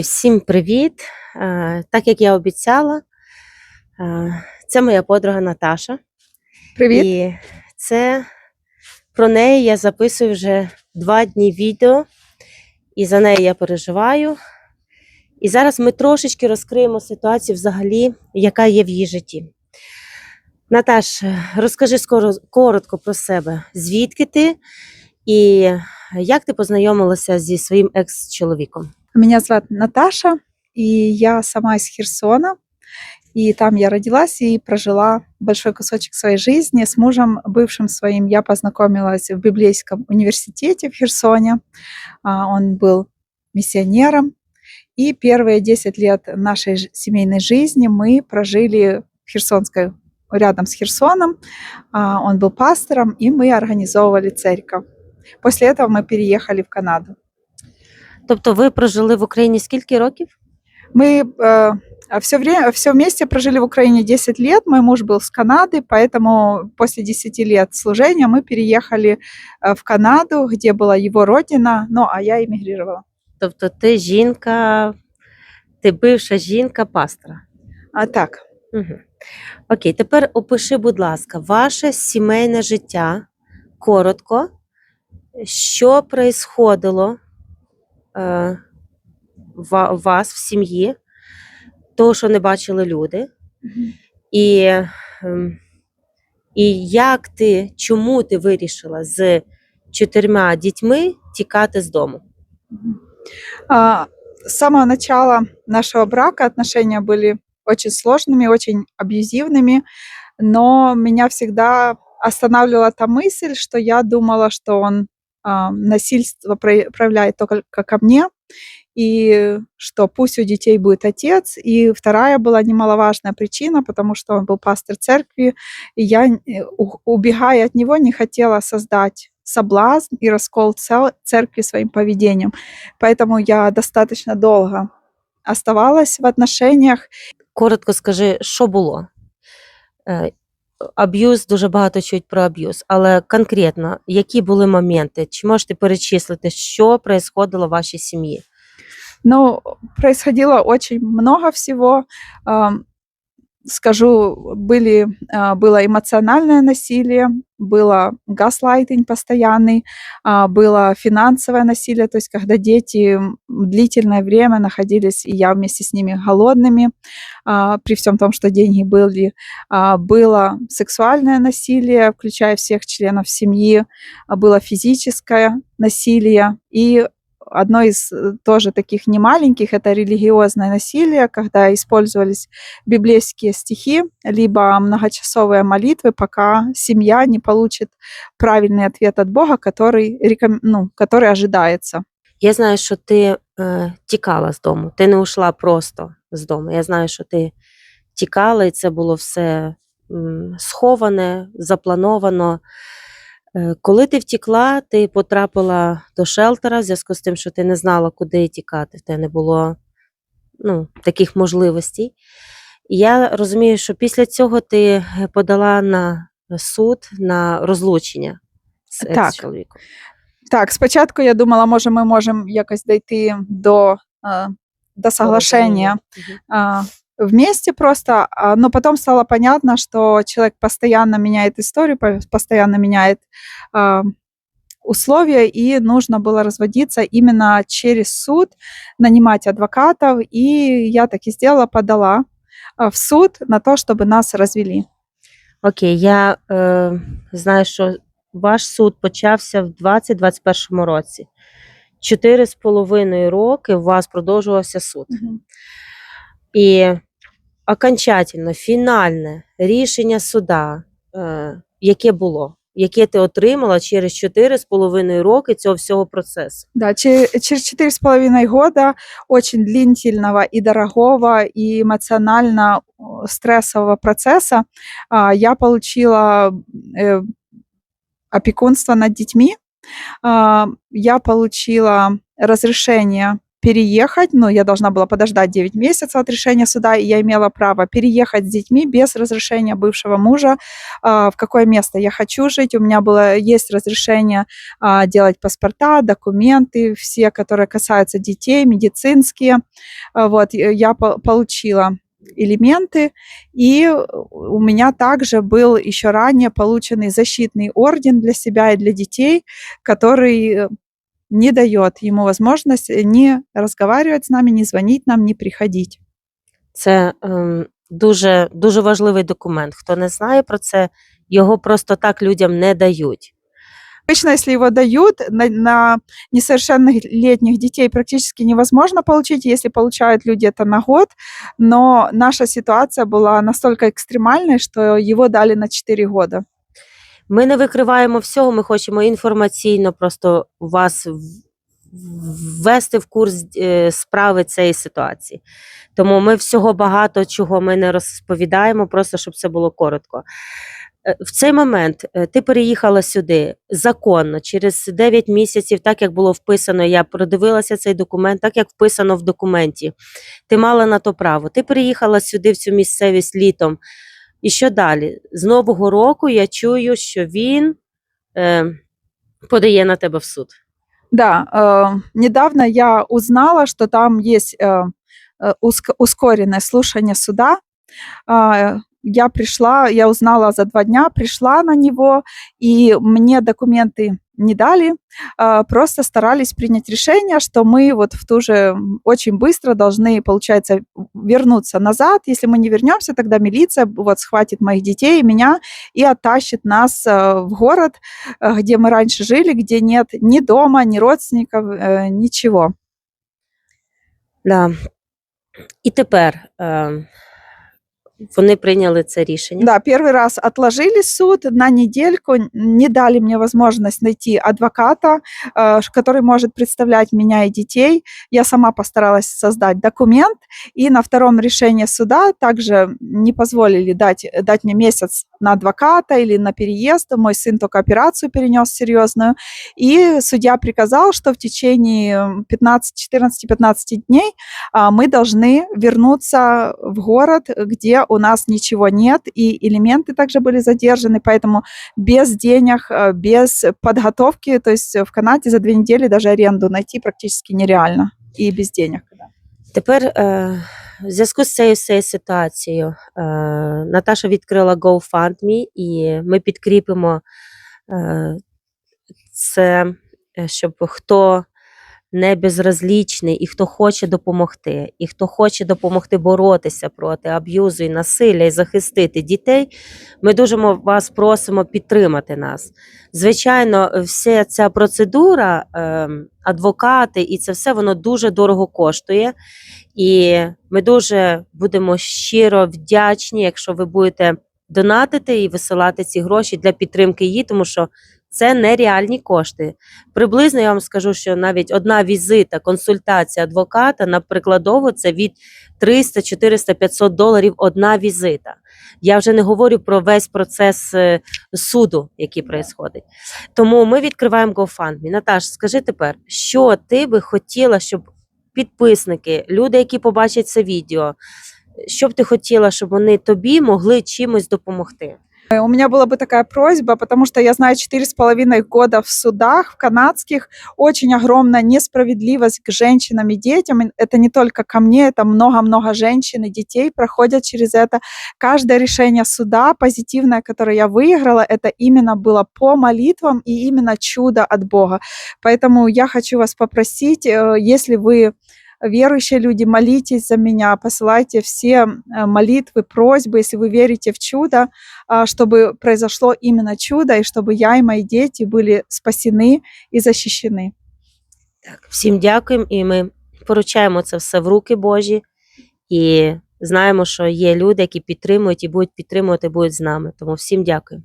Всім привіт! Е, Так як я обіцяла, е, це моя подруга Наташа. Привіт. І це про неї я записую вже два дні відео, і за неї я переживаю. І зараз ми трошечки розкриємо ситуацію взагалі, яка є в її житті. Наташ, е, розкажи скоро, коротко про себе, звідки ти і як ти познайомилася зі своїм екс-чоловіком? Меня зовут Наташа, и я сама из Херсона. И там я родилась и прожила большой кусочек своей жизни. С мужем, бывшим своим, я познакомилась в Библейском университете в Херсоне. А, Он был миссионером. И первые 10 лет нашей семейной жизни мы прожили в Херсонской, рядом с Херсоном. А, Он был пастором, и мы организовывали церковь. После этого мы переехали в Канаду. Тобто ви прожили в Україні скільки років? Мы все, время, все вместе прожили в Украине 10 лет. Мой муж был с Канады, поэтому после 10 лет служения мы переехали э, в Канаду, где была его родина, ну а я эмигрировала. Тобто ти жінка, ти бивша жінка пастора. А так, Угу. Окей, тепер опиши, будь ласка, ваше сімейне життя коротко, що происходило е, ва- у вас в сім'ї, того, що не бачили люди, і, ем, і як ти, чому ти вирішила з чотирма дітьми тікати з дому? А, С самого начала нашего брака отношения были очень сложными, очень абьюзивными, но меня всегда останавливала та мысль, что я думала, что он а, насильство про- проявляет только ко мне, и что пусть у детей будет отец. И вторая была немаловажная причина, потому что он был пастор церкви, и я, э, убегая от него, не хотела создать соблазн и раскол церкви своим поведением. Поэтому я достаточно долго оставалась в отношениях. Коротко скажи, що було? Аб'юз дуже багато чують про аб'юз, але конкретно, які були моменти? Чи можете перечислити, що происходило в вашій сім'ї? Ну, происходило очень много всего. Скажу, были, а, было эмоциональное насилие, было газлайтинг постоянный, а, было финансовое насилие, то есть когда дети длительное время находились, и я вместе с ними голодными, а, при всем том, что деньги были, было сексуальное насилие, включая всех членов семьи, было физическое насилие и одно из э, тоже таких немаленьких это религиозное насилие, когда использовались библейские стихи, либо многочасовые молитвы, пока семья не получит правильный ответ от Бога, который, реком... ну, который ожидается. Я знаю, що ти е, тікала з дому. Ти не ушла просто з дому. Я знаю, що ти тікала, і це було все м, сховане, заплановано. Е, коли ти втікла, ти потрапила до шелтера в зв'язку з тим, що ти не знала, куди тікати. В тебе не було ну, таких можливостей. І я розумію, що після цього ти е, подала на суд на розлучення з Так. екс-чоловіком. Так, спочатку я думала, може, ми можемо якось дойти до, е, до соглашения. Мгм. Вместе просто, а, но потом стало понятно, что человек постоянно меняет историю, по- постоянно меняет а, условия, и нужно было разводиться именно через суд, нанимать адвокатов, и я так и сделала, подала а, в суд на то, чтобы нас развели. Окей, я е, знаю, що ваш суд почався в 2021 році. Чотири з половиною роки у вас продовжувався суд. І окончательно, фінальне рішення суда, е, яке було, яке ти отримала через чотири з половиною роки цього всього процесу. Да, че- через четыре с половиной года очень длительного и дорогого и эмоционально э, стрессового процесса а, я получила э, опекунство над детьми, а, я получила разрешение переехать, но я должна была подождать 9 месяцев от решения суда, и я имела право переехать с детьми без разрешения бывшего мужа, а, в какое место я хочу жить. У меня было, есть разрешение а, делать паспорта, документы, все, которые касаются детей, медицинские. А, Вот, я по- получила элементы, и у меня также был еще ранее полученный защитный орден для себя и для детей, который не дает ему возможность э, не разговаривать с нами, не звонить нам, не приходить. Це ем, дуже, дуже важливий документ. Хто не знає про це, його просто так людям не дають. Обычно, если его дают, на, на несовершеннолетних детей практически невозможно получить, если получают люди это на год, но наша ситуация была настолько экстремальной, что его дали на 4 года. Ми не викриваємо всього, ми хочемо інформаційно просто вас ввести в курс е, справи цієї ситуації. Тому ми всього багато чого ми не розповідаємо, просто щоб це було коротко. Е, В цей момент е, ти переїхала сюди законно через 9 місяців, так як було вписано. Я продивилася цей документ, так як вписано в документі. Ти мала на то право. Ти переїхала сюди в цю місцевість літом. І що далі? З нового року я чую, що він е, подає на тебе в суд. Да, э, недавно я узнала, что там есть э, э, уск- ускоренное слушание суда. А, Я пришла, я узнала за два дня, пришла на него, и мне документы не дали, а, просто старались принять решение, что мы вот в ту же очень быстро должны, получается, вернуться назад. Если мы не вернемся, тогда милиция вот схватит моих детей и меня и оттащит нас э, в город, э, где мы раньше жили, где нет ни дома, ни родственников, э, ничего. Да. І тепер е, вони прийняли це рішення. Да, первый раз отложили суд на недельку, не дали мне возможность найти адвоката, э, который может представлять меня и детей. Я сама постаралась создать документ, и на втором решении суда также не позволили дать, дать мне месяц на адвоката или на переезд. Мой сын только операцию перенес серьезную. И судья приказал, что в течение 14-15 дней а, мы должны вернуться в город, где у нас ничего нет, и элементы также были задержаны, поэтому без денег, э, без подготовки, то есть в Канаде за две недели даже аренду найти практически нереально, и без денег. Тепер е, в зв'язку з цією всією ситуацією е, Наташа відкрила GoFundMe, і ми підкріпимо е, це, е, щоб хто не безразлічний і хто хоче допомогти, і хто хоче допомогти боротися проти аб'юзу і насилля і захистити дітей, ми дуже вас просимо підтримати нас. Звичайно, вся ця процедура, ем, адвокати і це все воно дуже дорого коштує. І ми дуже будемо щиро вдячні, якщо ви будете донатити і висилати ці гроші для підтримки її, тому що це нереальні кошти. Приблизно я вам скажу, що навіть одна візита, консультація адвоката на прикладово це від 300, 400, 500 доларів одна візита. Я вже не говорю про весь процес е, суду, який відбувається. Тому ми відкриваємо GoFundMe. Наташ, скажи тепер, що ти би хотіла, щоб підписники, люди, які побачать це відео, що б ти хотіла, щоб вони тобі могли чимось допомогти? У меня была бы такая просьба, потому что я знаю четыре с половиной года в судах, в канадских, очень огромная несправедливость к женщинам и детям. Это не только ко мне, это много-много женщин и детей проходят через это. Каждое решение суда позитивное, которое я выиграла, это именно было по молитвам и именно чудо от Бога. Поэтому я хочу вас попросить, э, если вы верующие люди, молитесь за меня, посылайте все э, молитвы, просьбы, если вы верите в чудо, а, чтобы произошло именно чудо, и чтобы я и мои дети были спасены и защищены. Так, всім дякуємо, і ми поручаємо це все в руки Божі. І знаємо, що є люди, які підтримують і будуть підтримувати, будуть з нами. Тому всім дякую.